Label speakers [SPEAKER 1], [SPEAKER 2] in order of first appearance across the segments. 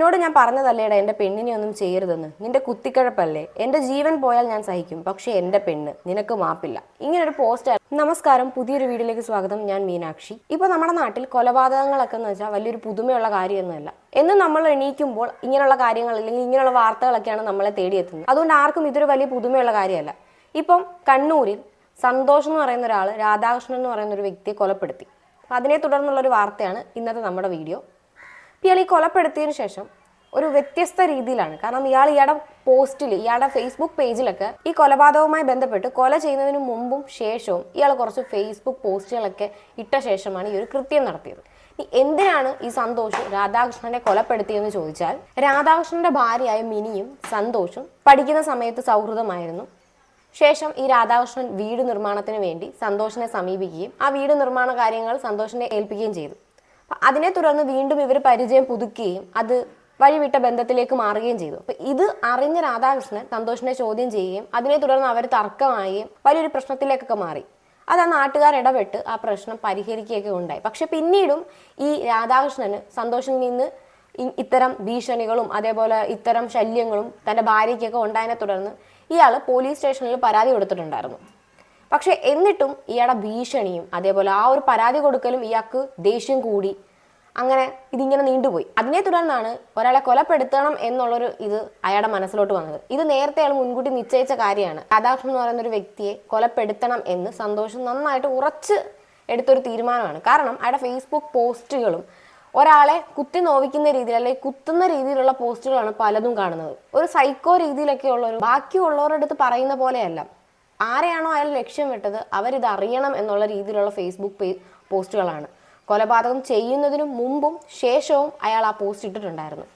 [SPEAKER 1] നിന്നോട് ഞാൻ പറഞ്ഞതല്ലേടാ എന്റെ പെണ്ണിനെ ഒന്നും ചെയ്യരുതെന്ന്. നിന്റെ കുത്തിക്കഴപ്പല്ലേ? എന്റെ ജീവൻ പോയാൽ ഞാൻ സഹിക്കും. പക്ഷേ എന്റെ പെണ്ണ് നിനക്ക് മാപ്പില്ല. ഇങ്ങനൊരു പോസ്റ്റ് നമസ്കാരം. പുതിയൊരു വീഡിയോയിലേക്ക് സ്വാഗതം. ഞാൻ മീനാക്ഷി. ഇപ്പൊ നമ്മുടെ നാട്ടിൽ കൊലപാതകങ്ങളൊക്കെ എന്ന് വെച്ചാൽ വലിയൊരു പുതുമയുള്ള കാര്യമൊന്നുമല്ല. എന്ന് നമ്മൾ എണീക്കുമ്പോൾ ഇങ്ങനെയുള്ള കാര്യങ്ങൾ അല്ലെങ്കിൽ ഇങ്ങനെയുള്ള വാർത്തകളൊക്കെയാണ് നമ്മളെ തേടിയെത്തുന്നത്. അതുകൊണ്ട് ആർക്കും ഇതൊരു വലിയ പുതുമയുള്ള കാര്യമല്ല. ഇപ്പം കണ്ണൂരിൽ സന്തോഷ് എന്ന് പറയുന്ന ഒരാൾ രാധാകൃഷ്ണൻ എന്ന് പറയുന്ന ഒരു വ്യക്തിയെ കൊലപ്പെടുത്തി. അതിനെ തുടർന്നുള്ള ഒരു വാർത്തയാണ് ഇന്നത്തെ നമ്മുടെ വീഡിയോ. ഇയാൾ ഈ കൊലപ്പെടുത്തിയതിനു ശേഷം ഒരു വ്യത്യസ്ത രീതിയിലാണ്. കാരണം ഇയാൾ ഇയാളുടെ പോസ്റ്റിൽ ഇയാളുടെ ഫേസ്ബുക്ക് പേജിലൊക്കെ ഈ കൊലപാതകവുമായി ബന്ധപ്പെട്ട് കൊല ചെയ്യുന്നതിന് മുമ്പും ശേഷവും ഇയാൾ കുറച്ച് ഫേസ്ബുക്ക് പോസ്റ്റുകളൊക്കെ ഇട്ട ശേഷമാണ് ഈ ഒരു കൃത്യം നടത്തിയത്. എന്തിനാണ് ഈ സന്തോഷ് രാധാകൃഷ്ണനെ കൊലപ്പെടുത്തിയെന്ന് ചോദിച്ചാൽ രാധാകൃഷ്ണന്റെ ഭാര്യയായ മിനിയും സന്തോഷും പഠിക്കുന്ന സമയത്ത് സൗഹൃദമായിരുന്നു. ശേഷം ഈ രാധാകൃഷ്ണൻ വീട് നിർമ്മാണത്തിന് വേണ്ടി സന്തോഷിനെ സമീപിക്കുകയും ആ വീട് നിർമ്മാണ കാര്യങ്ങൾ സന്തോഷിനെ ഏൽപ്പിക്കുകയും ചെയ്തു. അതിനെ തുടർന്ന് വീണ്ടും ഇവർ പരിചയം പുതുക്കുകയും അത് വഴിവിട്ട ബന്ധത്തിലേക്ക് മാറുകയും ചെയ്തു. അപ്പൊ ഇത് അറിഞ്ഞ രാധാകൃഷ്ണൻ സന്തോഷിനെ ചോദ്യം ചെയ്യുകയും അതിനെ തുടർന്ന് അവർ തർക്കമായും വലിയൊരു പ്രശ്നത്തിലേക്കൊക്കെ മാറി. അത് ആ നാട്ടുകാർ ഇടപെട്ട് ആ പ്രശ്നം പരിഹരിക്കുകയൊക്കെ ഉണ്ടായി. പക്ഷെ പിന്നീടും ഈ രാധാകൃഷ്ണന് സന്തോഷിൽ നിന്ന് ഇത്തരം ഭീഷണികളും അതേപോലെ ഇത്തരം ശല്യങ്ങളും തന്റെ ഭാര്യയ്ക്കൊക്കെ ഉണ്ടായതിനെ തുടർന്ന് ഇയാൾ പോലീസ് സ്റ്റേഷനിൽ പരാതി കൊടുത്തിട്ടുണ്ടായിരുന്നു. പക്ഷെ എന്നിട്ടും ഇയാളുടെ ഭീഷണിയും അതേപോലെ ആ ഒരു പരാതി കൊടുക്കലും ഇയാൾക്ക് ദേഷ്യം കൂടി. അങ്ങനെ ഇതിങ്ങനെ നീണ്ടുപോയി. അതിനെ തുടർന്നാണ് ഒരാളെ കൊലപ്പെടുത്തണം എന്നുള്ളൊരു ഇത് അയാളുടെ മനസ്സിലോട്ട് വന്നത്. ഇത് നേരത്തെ അയാൾ മുൻകൂട്ടി നിശ്ചയിച്ച കാര്യമാണ്. രാധാകൃഷ്ണൻ എന്ന് പറയുന്ന ഒരു വ്യക്തിയെ കൊലപ്പെടുത്തണം എന്ന് സന്തോഷം നന്നായിട്ട് ഉറച്ച് എടുത്തൊരു തീരുമാനമാണ്. കാരണം അയാളുടെ ഫേസ്ബുക്ക് പോസ്റ്റുകളും ഒരാളെ കുത്തി നോവിക്കുന്ന രീതിയിൽ അല്ലെങ്കിൽ കുത്തുന്ന രീതിയിലുള്ള പോസ്റ്റുകളാണ് പലതും കാണുന്നത്. ഒരു സൈക്കോ രീതിയിലൊക്കെ ഉള്ള ഒരു ബാക്കിയുള്ളവരുടെ അടുത്ത് പറയുന്ന പോലെയല്ല. ആരെയാണോ അയാൾ ലക്ഷ്യം വിട്ടത് അവരിത് അറിയണം എന്നുള്ള രീതിയിലുള്ള ഫേസ്ബുക്ക് പോസ്റ്റുകളാണ്. കൊലപാതകം ചെയ്യുന്നതിനു മുമ്പും ശേഷവും അയാൾ ആ പോസ്റ്റ് ഇട്ടിട്ടുണ്ടായിരുന്നു.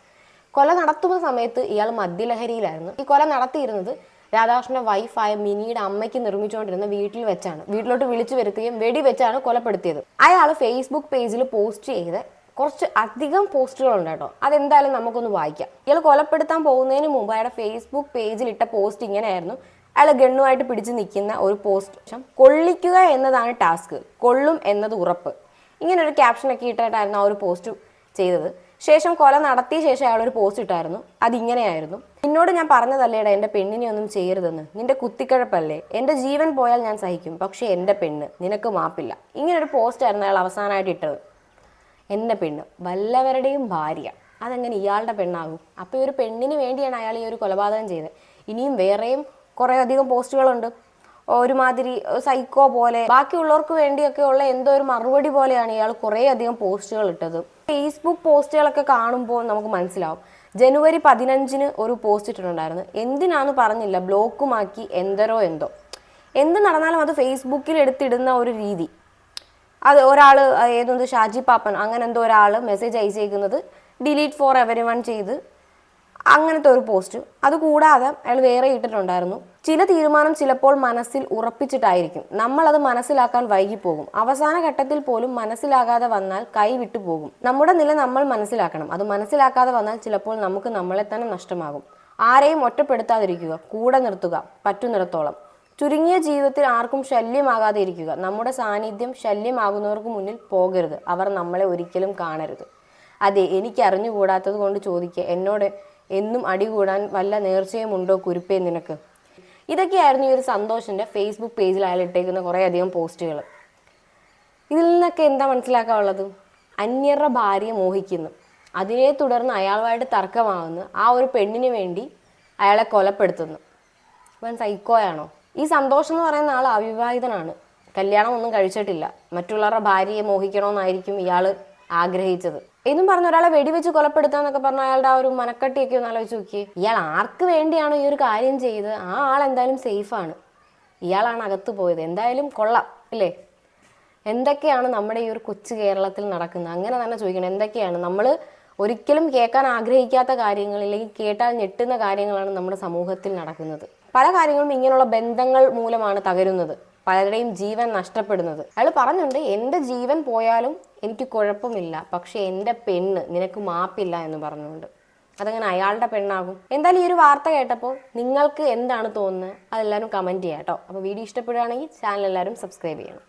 [SPEAKER 1] കൊല നടത്തുന്ന സമയത്ത് ഇയാൾ മദ്യലഹരിയിലായിരുന്നു. ഈ കൊല നടത്തിയിരുന്നത് രാധാകൃഷ്ണന്റെ വൈഫായ മിനിയുടെ അമ്മയ്ക്ക് നിർമ്മിച്ചുകൊണ്ടിരുന്ന വീട്ടിൽ വെച്ചാണ്. വീട്ടിലോട്ട് വിളിച്ചു വരുത്തുകയും വെടിവെച്ചാണ് കൊലപ്പെടുത്തിയത്. അയാൾ ഫേസ്ബുക്ക് പേജിൽ പോസ്റ്റ് ചെയ്ത് കുറച്ച് അധികം പോസ്റ്റുകളുണ്ട് കേട്ടോ. അതെന്തായാലും നമുക്കൊന്ന് വായിക്കാം. ഇയാൾ കൊലപ്പെടുത്താൻ പോകുന്നതിന് മുമ്പ് അയാളുടെ ഫേസ്ബുക്ക് പേജിൽ ഇട്ട പോസ്റ്റ് ഇങ്ങനെയായിരുന്നു. അയാൾ ഗണ്ണുമായിട്ട് പിടിച്ച് നിൽക്കുന്ന ഒരു പോസ്റ്റ് കൊള്ളിക്കുക എന്നതാണ് ടാസ്ക് കൊള്ളും എന്നത് ഉറപ്പ്. ഇങ്ങനെ ഒരു ക്യാപ്ഷനൊക്കെ ഇട്ടിട്ടായിരുന്നു ആ ഒരു പോസ്റ്റ് ചെയ്തത്. ശേഷം കൊല നടത്തിയ ശേഷം അയാൾ ഒരു പോസ്റ്റ് ഇട്ടായിരുന്നു. അതിങ്ങനെയായിരുന്നു. നിന്നോട് ഞാൻ പറഞ്ഞതല്ലേടാ എന്റെ പെണ്ണിനെ ഒന്നും ചെയ്യരുതെന്ന്. നിന്റെ കുത്തിക്കഴപ്പല്ലേ? എന്റെ ജീവൻ പോയാൽ ഞാൻ സഹിക്കും. പക്ഷേ എന്റെ പെണ്ണ് നിനക്ക് മാപ്പില്ല. ഇങ്ങനെ ഒരു പോസ്റ്റ് ആയിരുന്നു അയാൾ അവസാനമായിട്ട് ഇട്ടത്. എന്റെ പെണ്ണ് വല്ലവരുടെയും ഭാര്യ. അതെങ്ങനെ ഇയാളുടെ പെണ്ണാകും? അപ്പോൾ ഈ ഒരു പെണ്ണിന് വേണ്ടിയാണ് അയാൾ ഈ ഒരു കൊലപാതകം ചെയ്തത്. ഇനിയും വേറെയും കുറേ അധികം പോസ്റ്റുകളുണ്ട്. ഒരുമാതിരി സൈക്കോ പോലെ. ബാക്കിയുള്ളവർക്ക് വേണ്ടിയൊക്കെ ഉള്ള എന്തോ ഒരു മറുപടി പോലെയാണ് ഇയാൾ കുറേ അധികം പോസ്റ്റുകൾ ഇട്ടത്. ഫേസ്ബുക്ക് പോസ്റ്റുകളൊക്കെ കാണുമ്പോൾ നമുക്ക് മനസ്സിലാവും. ജനുവരി പതിനഞ്ചിന് ഒരു പോസ്റ്റ് ഇട്ടിട്ടുണ്ടായിരുന്നു. എന്തിനാന്ന് പറഞ്ഞില്ല ബ്ലോക്കുമാക്കി എന്തരോ എന്തോ. എന്ത് നടന്നാലും അത് ഫേസ്ബുക്കിൽ എടുത്തിടുന്ന ഒരു രീതി. അത് ഒരാൾ ഏതൊന്ന് ഷാജി പാപ്പൻ അങ്ങനെ എന്തോ ഒരാൾ മെസ്സേജ് അയച്ചേക്കുന്നത് ഡിലീറ്റ് ഫോർ എവരി വൺ ചെയ്ത് അങ്ങനത്തെ ഒരു പോസ്റ്റ്. അതുകൂടാതെ അയാൾ വേറെ ഇട്ടിട്ടുണ്ടായിരുന്നു. ചില തീരുമാനം ചിലപ്പോൾ മനസ്സിൽ ഉറപ്പിച്ചിട്ടായിരിക്കും. നമ്മൾ അത് മനസ്സിലാക്കാൻ വൈകിപ്പോകും. അവസാന ഘട്ടത്തിൽ പോലും മനസ്സിലാകാതെ വന്നാൽ കൈവിട്ടു പോകും. നമ്മുടെ നില നമ്മൾ മനസ്സിലാക്കണം. അത് മനസ്സിലാക്കാതെ വന്നാൽ ചിലപ്പോൾ നമുക്ക് നമ്മളെ തന്നെ നഷ്ടമാകും. ആരെയും ഒറ്റപ്പെടുത്താതിരിക്കുക കൂടെ നിർത്തുക പറ്റുന്നിടത്തോളം. ചുരുങ്ങിയ ജീവിതത്തിൽ ആർക്കും ശല്യമാകാതെ ഇരിക്കുക. നമ്മുടെ സാന്നിധ്യം ശല്യമാകുന്നവർക്ക് മുന്നിൽ പോകരുത്. അവർ നമ്മളെ ഒരിക്കലും കാണരുത്. അതെ എനിക്ക് അറിഞ്ഞുകൂടാത്തത് കൊണ്ട് ചോദിക്കുക എന്നോട് എന്നും അടി കൂടാൻ വല്ല നേർച്ചയും ഉണ്ടോ കുരുപ്പേ നിനക്ക്? ഇതൊക്കെയായിരുന്നു ഈ ഒരു സന്തോഷിന്റെ ഫേസ്ബുക്ക് പേജിൽ അയാൾ ഇട്ടേക്കുന്ന കുറേ അധികം പോസ്റ്റുകൾ ഇതിൽ നിന്നൊക്കെ എന്താ മനസ്സിലാക്കാനുള്ളത്? അന്യരുടെ ഭാര്യയെ മോഹിക്കുന്നു. അതിനെ തുടർന്ന് അയാളുമായിട്ട് തർക്കമാവുന്നു. ആ ഒരു പെണ്ണിന് വേണ്ടി അയാളെ കൊലപ്പെടുത്തുന്നു. ഇവൻ സൈക്കോയാണോ ഈ സന്തോഷം എന്ന് പറയുന്ന ആൾ അവിവാഹിതനാണ്. കല്യാണം ഒന്നും കഴിച്ചിട്ടില്ല. മറ്റുള്ളവരുടെ ഭാര്യയെ മോഹിക്കണമെന്നായിരിക്കും ഇയാൾ ആഗ്രഹിച്ചത്. എന്നും പറഞ്ഞ ഒരാളെ വെടിവെച്ച് കൊലപ്പെടുത്താന്നൊക്കെ പറഞ്ഞ അയാളുടെ ആ ഒരു മനക്കട്ടിയൊക്കെ ഒന്ന് ആലോചിച്ച് നോക്കിയേ. ഇയാൾ ആർക്ക് വേണ്ടിയാണോ ഈ ഒരു കാര്യം ചെയ്ത് ആ ആൾ എന്തായാലും സേഫാണ്. ഇയാളാണ് അകത്ത് പോയത്. എന്തായാലും കൊള്ളാം അല്ലേ എന്തൊക്കെയാണ് നമ്മുടെ ഈ ഒരു കൊച്ചു കേരളത്തിൽ നടക്കുന്നത്? അങ്ങനെ തന്നെ ചോദിക്കണം. എന്തൊക്കെയാണ്? നമ്മൾ ഒരിക്കലും കേൾക്കാൻ ആഗ്രഹിക്കാത്ത കാര്യങ്ങൾ അല്ലെങ്കിൽ കേട്ടാൽ ഞെട്ടുന്ന കാര്യങ്ങളാണ് നമ്മുടെ സമൂഹത്തിൽ നടക്കുന്നത്. പല കാര്യങ്ങളും ഇങ്ങനെയുള്ള ബന്ധങ്ങൾ മൂലമാണ് തകരുന്നത്. പലരുടെയും ജീവൻ നഷ്ടപ്പെടുന്നത്. അയാൾ പറഞ്ഞുണ്ട് എന്റെ ജീവൻ പോയാലും എനിക്ക് കുഴപ്പമില്ല പക്ഷെ എന്റെ പെണ്ണ് നിനക്ക് മാപ്പില്ല എന്ന് പറഞ്ഞുകൊണ്ട്. അതങ്ങനെ അയാളുടെ പെണ്ണാകും? എന്തായാലും ഈ ഒരു വാർത്ത കേട്ടപ്പോൾ നിങ്ങൾക്ക് എന്താണ് തോന്നുന്നത്? അതെല്ലാവരും കമന്റ് ചെയ്യാം കേട്ടോ. അപ്പോൾ വീഡിയോ ഇഷ്ടപ്പെടുകയാണെങ്കിൽ ചാനൽ എല്ലാവരും സബ്സ്ക്രൈബ് ചെയ്യണം.